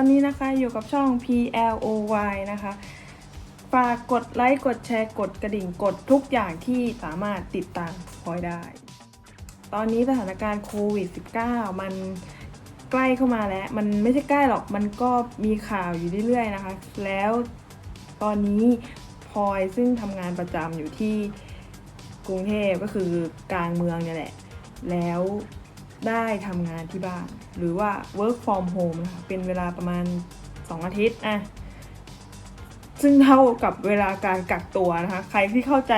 อนนี้นะคะอยู่กับช่อง PLOY นะคะ ฝากกดไลค์กดแชร์กดกระดิ่งกดทุกอย่างที่สามารถติดตามพลอยได้ ตอนนี้สถานการณ์โควิด -19 มันใกล้เข้ามาแล้ว มันไม่ใช่ใกล้หรอกมันก็มีข่าวอยู่เรื่อยๆนะคะ แล้วตอนนี้พลอยซึ่งทำงานประจำอยู่ที่กรุงเทพก็คือกลางเมืองเนี่ยแหละ แล้ว ได้ทำงานที่บ้าน หรือว่า work from home นะคะเป็นเวลาประมาณ 2 อาทิตย์อะซึ่งเท่ากับเวลาการกักตัวนะคะ ใครที่เข้าใจ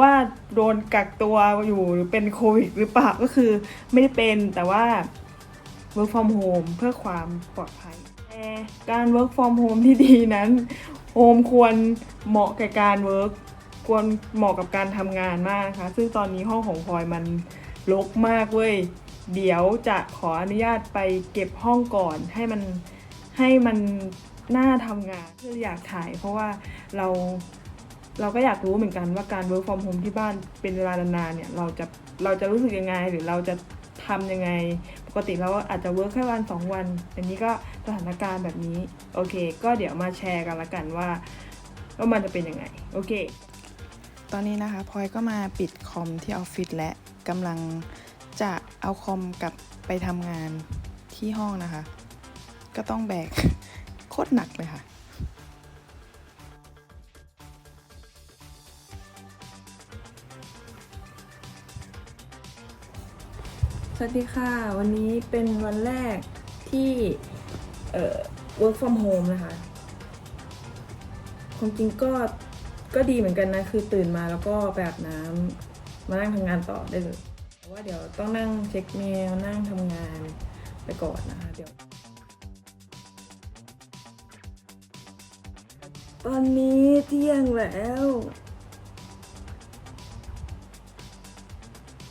ว่าโดนกักตัวอยู่หรือเป็นโควิดหรือเปล่าก็คือไม่ได้เป็นแต่ว่า work from home เพื่อความปลอดภัยแต่การ work from home ที่ดีนั้นโฮมควรเหมาะกับการ work ควรเหมาะกับการทำงานมากนะคะซึ่งตอนนี้ห้องของพลอยมันรกมากเว้ย เดี๋ยวจะขออนุญาตไปเก็บห้องก่อน ให้มันให้มันน่าทำงานคืออยากถ่าย เพราะว่าเราเราก็อยากรู้เหมือนกันว่าการ work from home ที่บ้านเป็นเวลานานๆเนี่ยเราจะเราจะรู้สึกยังไงหรือเราจะทำยังไง ปกติเราอาจจะ work แค่วันสองวันอันนี้ก็สถานการณ์แบบนี้โอเค ก็เดี๋ยวมาแชร์กันละกันว่าว่ามันจะเป็นยังไงโอเค ตอนนี้นะคะพลอยก็มาปิดคอมที่ออฟฟิศและกำลัง จะเอาคอมกลับไปทำงานที่ห้องนะคะ ก็ต้องแบกโคตรหนักเลยค่ะสวัสดีค่ะ วันนี้เป็นวันแรกที่เอ่อ work from home นะคะ ความจริงก็ก็ดีเหมือนกันนะ คือตื่นมาแล้วก็ไปอาบน้ำมานั่งทำงานต่อได้เลย ว่าเดี๋ยวต้องนั่งเช็คเมลนั่งทำงานไปก่อนนะคะเดี๋ยว ตอนนี้เที่ยงแล้ว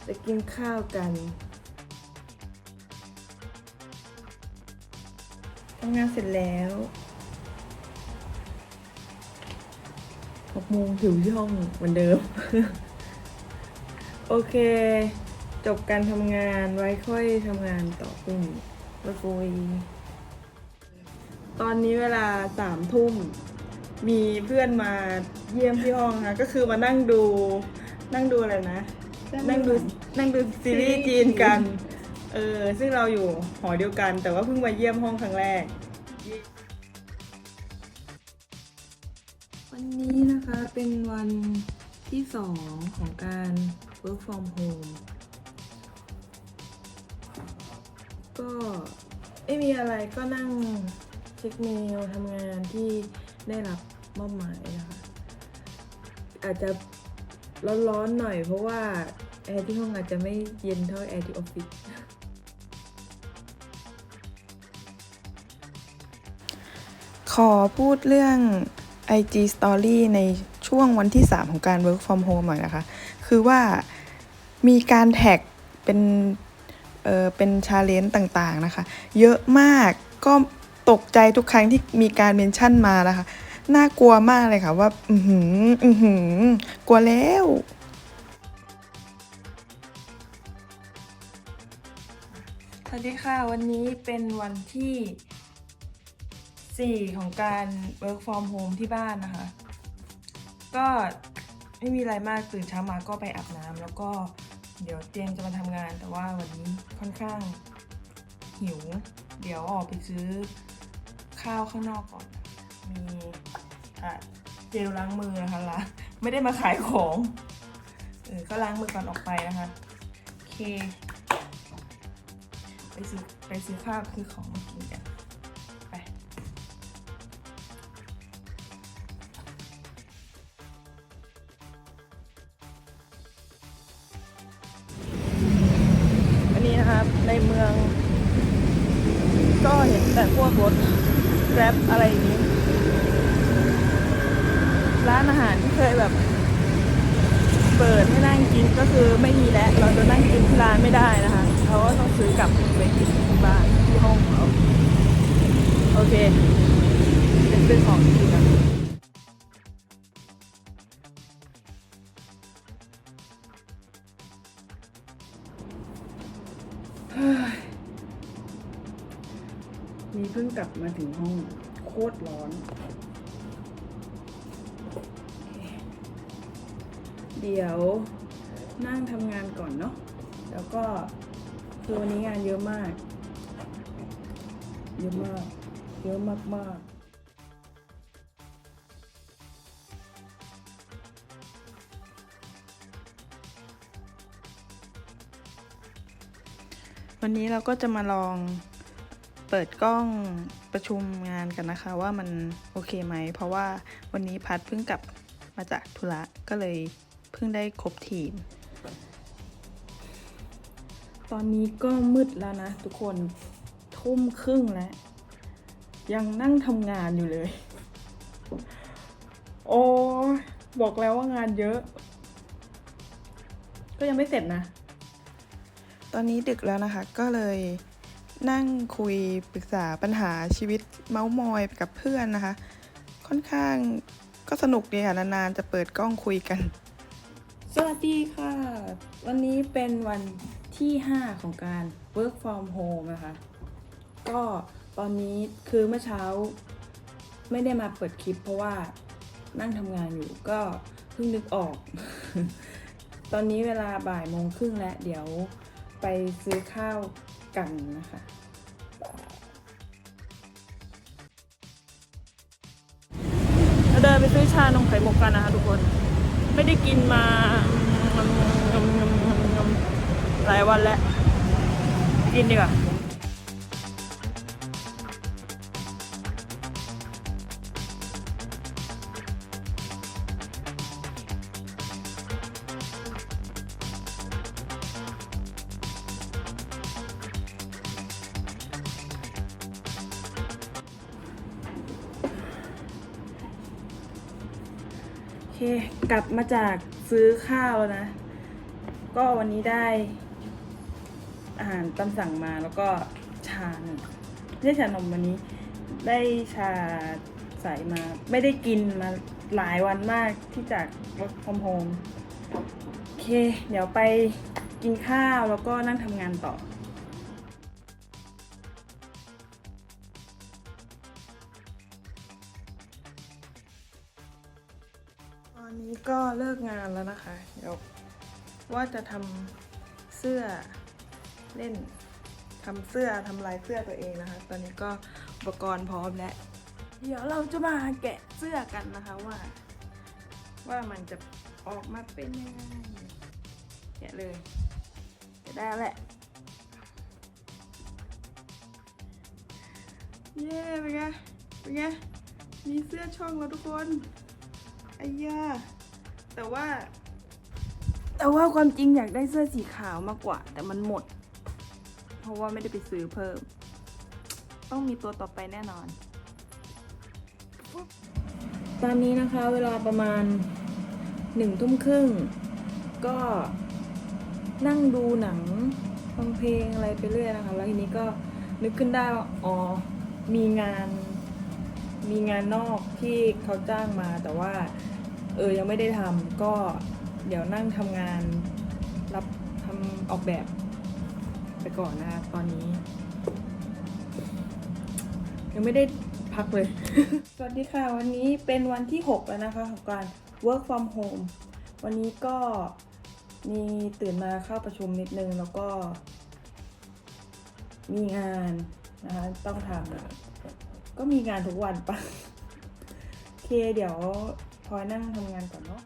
จะกินข้าวกันทำงานเสร็จแล้วหกโมงถึงที่ห้องเหมือนเดิม โอเค บการทำงานไว้ค่อยทำงานต่อพรุ่งนี้บ๊ายบายตอนนี้เวลาสามทุ่มมีเพื่อนมาเยี่ยมที่ห้องนะก็คือมานั่งดูนั่งดูอะไรนะ นั่งดูนั่งดูซีรีส์จีนกันเออซึ่งเราอยู่หอเดียวกัน แต่ว่าเพิ่งมาเยี่ยมห้องครั้งแรก วันนี้นะคะเป็นวันที่สองของการ work from home ก็ไม่มีอะไรก็นั่งเช็คเมลทำงานที่ได้รับมอบหมายนะคะอาจจะร้อนๆหน่อยเพราะว่าแอร์ที่ห้องอาจจะไม่เย็นเท่าแอร์ที่ออฟฟิศขอพูดเรื่อง IG Story ในช่วงวันที่ 3 ของการ Work from Home หน่อยนะคะ คือว่ามีการแท็กเป็น เออเป็นชาเลนจ์ต่างๆนะคะ เยอะมากก็ตกใจทุกครั้งที่มีการเมนชั่นมานะคะ น่ากลัวมากเลยค่ะว่า อือหือ อือหือกลัวแล้วสวัสดีค่ะ วันนี้เป็นวันที่ 4 ของการ work from home ที่บ้านนะคะ ก็ไม่มีอะไรมากตื่นเช้ามาก็ไปอาบน้ำแล้วก็ เดี๋ยวเตรียมจะมาทำงานแต่ว่าวันนี้ค่อนข้างหิว เดี๋ยวออกไปซื้อข้าวข้างนอกก่อน มีอะเจลล้างมือนะคะละไม่ได้มาขายของเออก็ล้างมือก่อนออกไปนะคะโอเค ไปซื้อไปซื้อข้าวซื้อของมากินกัน ก็เห็นแต่พวกรถแกร็บอะไรอย่างนี้ ร้านอาหารที่เคยแบบ เปิดให้นั่งกินก็คือไม่มีแล้ว เราจะนั่งกินที่ร้านไม่ได้นะคะเราก็ต้องซื้อกลับไปกินที่บ้านที่ห้องเราโอเค เป็นเรื่อของกินกัน นี่เพิ่งกลับมาถึงห้องโคตรร้อน เดี๋ยวนั่งทำงานก่อนเนาะ แล้วก็คือวันนี้งานเยอะมาก เยอะมาก เยอะมากมากวันนี้เราก็จะมาลอง เปิดกล้องประชุมงานกันนะคะ ว่ามันโอเคไหม เพราะว่าวันนี้พัดเพิ่งกลับมาจากธุระก็เลยเพิ่งได้ครบทีม ตอนนี้ก็มืดแล้วนะทุกคนทุ่มครึ่งแล้ว ยังนั่งทำงานอยู่เลย โอ้บอกแล้วว่างานเยอะ ก็ยังไม่เสร็จนะ ตอนนี้ดึกแล้วนะคะก็เลย นั่งคุยปรึกษาปัญหาชีวิตเมาส์มอยกับเพื่อนนะคะ ค่อนข้างก็สนุกดีค่ะนานๆจะเปิดกล้องคุยกัน สวัสดีค่ะ วันนี้เป็นวันที่ 5 ของการ work from home นะคะ ก็ตอนนี้คือเมื่อเช้าไม่ได้มาเปิดคลิป เพราะว่านั่งทำงานอยู่ก็เพิ่งนึกออก ตอนนี้เวลาบ่ายโมงครึ่งแล้ว เดี๋ยวไปซื้อข้าว กันนะคะ เดินไปซื้อชานมไข่มุกกันนะคะทุกคน ไม่ได้กินมาหลายวันแล้ว กินดีกว่า ค กลับมาจากซื้อข้าวแล้วนะ ก็วันนี้ได้ อาหารตามสั่งมาแล้วก็ชาหนึ่งไม่ใช่ชานมวันนี้ ได้ชาใสมา ไม่ได้กินมาหลายวันมากที่จาก work from home โอเค เดี๋ยวไปกินข้าวแล้วก็นั่งทำงานต่อ อนนี้ก็เลิกงานแล้วนะคะ เดี๋ยวว่าจะทำเสื้อเล่นทำเสื้อทำลายเสื้อตัวเองนะคะ ตอนนี้ก็อุปกรณ์พร้อมแล้ว เดี๋ยวเราจะมาแกะเสื้อกันนะคะว่า ว่ามันจะออกมาเป็นยังไงแกะเลยแกะได้แหละ เย้เป็นไงเป็นไงมีเสื้อช่องแล้วทุกคน ไอ้ย่าแต่ว่า แต่ว่าความจริงอยากได้เสื้อสีขาวมากกว่า แต่มันหมด เพราะว่าไม่ได้ไปซื้อเพิ่ม ต้องมีตัวต่อไปแน่นอน ตอนนี้นะคะเวลาประมาณหนึ่งทุ่มครึ่ง ก็นั่งดูหนังฟังเพลงอะไรไปเรื่อยนะคะ แล้วทีนี้ก็นึกขึ้นได้ว่าอ๋อมีงาน มีงานนอกที่เขาจ้างมาแต่ว่า เออยังไม่ได้ทำก็เดี๋ยวนั่งทำงานรับทำออกแบบไปก่อนนะคะตอนนี้ ยังไม่ได้พักเลย สวัสดีค่ะ วันนี้เป็นวันที่ 6 แล้วนะคะ ของการ work from home วันนี้ก็มีตื่นมาเข้าประชุมนิดนึง แล้วก็มีงาน นะคะต้องทำก็มีงานทุกวันปะโอเคเดี๋ยวพลอยนั่งทำงานก่อนเนาะ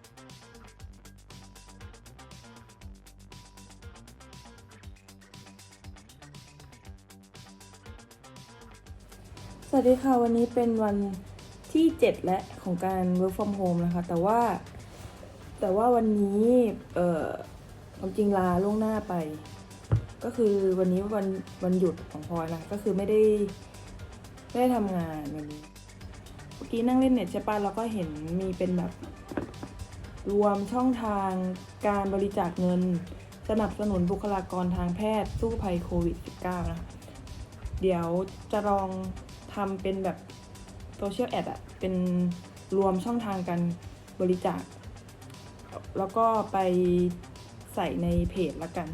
สวัสดีค่ะ วันนี้เป็นวันที่ 7 และของการ work from home นะคะ แต่ว่าแต่ว่าวันนี้ เอ่อความจริงลาล่วงหน้าไป ก็คือวันนี้วันวันหยุดของพลอยนะก็คือไม่ได้ไม่ได้ทำงานวันนี้เมื่อกี้นั่งเล่นเน็ตใช่ปะแล้วก็เห็นมีเป็นแบบรวมช่องทางการบริจาคเงิน สนับสนุนบุคลากรทางแพทย์สู้ภัยโควิด -19 นะคะเดี๋ยวจะลองทำเป็นแบบโซเชียลแอดอะเป็นรวมช่องทางการบริจาค แล้วก็ไปใส่ในเพจละกัน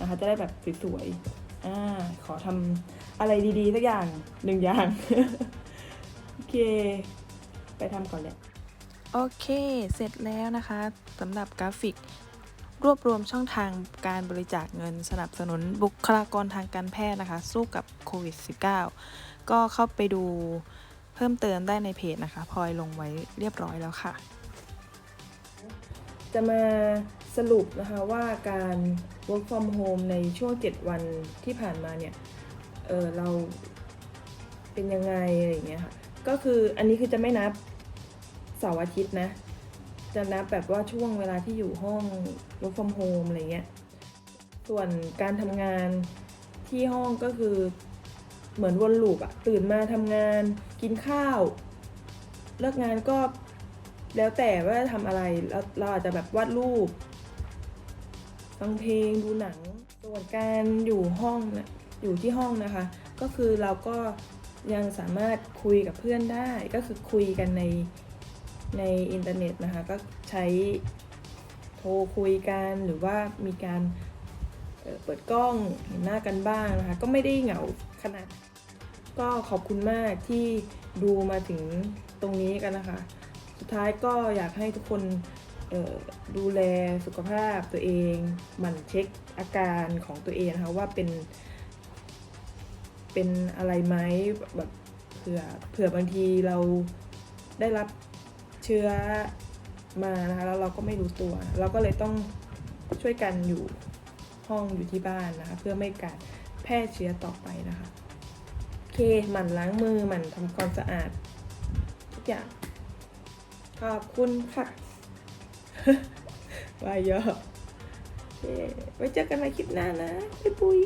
นะคะ จะได้แบบสวยๆอ่าขอทำอะไรดีๆสักอย่างหนึ่งอย่าง โอเค ไปทำก่อนแหละ โอเค เสร็จแล้วนะคะสำหรับกราฟิกรวบรวมช่องทางการบริจาคเงินสนับสนุนบุคลากรทางการแพทย์นะคะ สู้กับโควิด -19 ก็เข้าไปดูเพิ่มเติมได้ในเพจนะคะพลอยลงไว้เรียบร้อยแล้วค่ะ จะมา สรุปนะคะว่าการ work from home ในช่วง 7 วันที่ผ่านมาเนี่ย เออเราเป็นยังไงอะไรอย่างเงี้ยค่ะ ก็คืออันนี้คือจะไม่นับเสาร์อาทิตย์นะ จะนับแบบว่าช่วงเวลาที่อยู่ห้อง work from home อะไรเงี้ย ส่วนการทำงานที่ห้องก็คือเหมือนวนลูปอะตื่นมาทำงานกินข้าว เลิกงานก็แล้วแต่ว่าจะทำอะไรเราเราอาจจะแบบวาดรูป ฟังเพลงดูหนัง ส่วนการอยู่ห้องนะอยู่ที่ห้องนะคะ ก็คือเราก็ยังสามารถคุยกับเพื่อนได้ ก็คือคุยกันในในอินเทอร์เน็ตนะคะ ก็ใช้โทรคุยกันหรือว่ามีการเปิดกล้องเห็นหน้ากันบ้างนะคะ ก็ไม่ได้เหงาขนาด ก็ขอบคุณมากที่ดูมาถึงตรงนี้กันนะคะ สุดท้ายก็อยากให้ทุกคน ดูแลสุขภาพตัวเองหมั่นเช็คอาการของตัวเองนะคะว่าเป็น เป็นอะไรไหมแบบเผื่อเผื่อบางทีเราได้รับเชื้อมานะคะแล้วเราก็ไม่รู้ตัว เราก็เลยต้องช่วยกันอยู่ห้องอยู่ที่บ้านนะคะ เพื่อไม่การแพร่เชื้อต่อไปนะคะโอเคหมั่นล้างมือหมั่นทำความสะอาดทุกอย่างขอบคุณค่ะ วายเยอะโอเคไว้เจอกันใหม่คลิปหน้านะบ๊ายปุย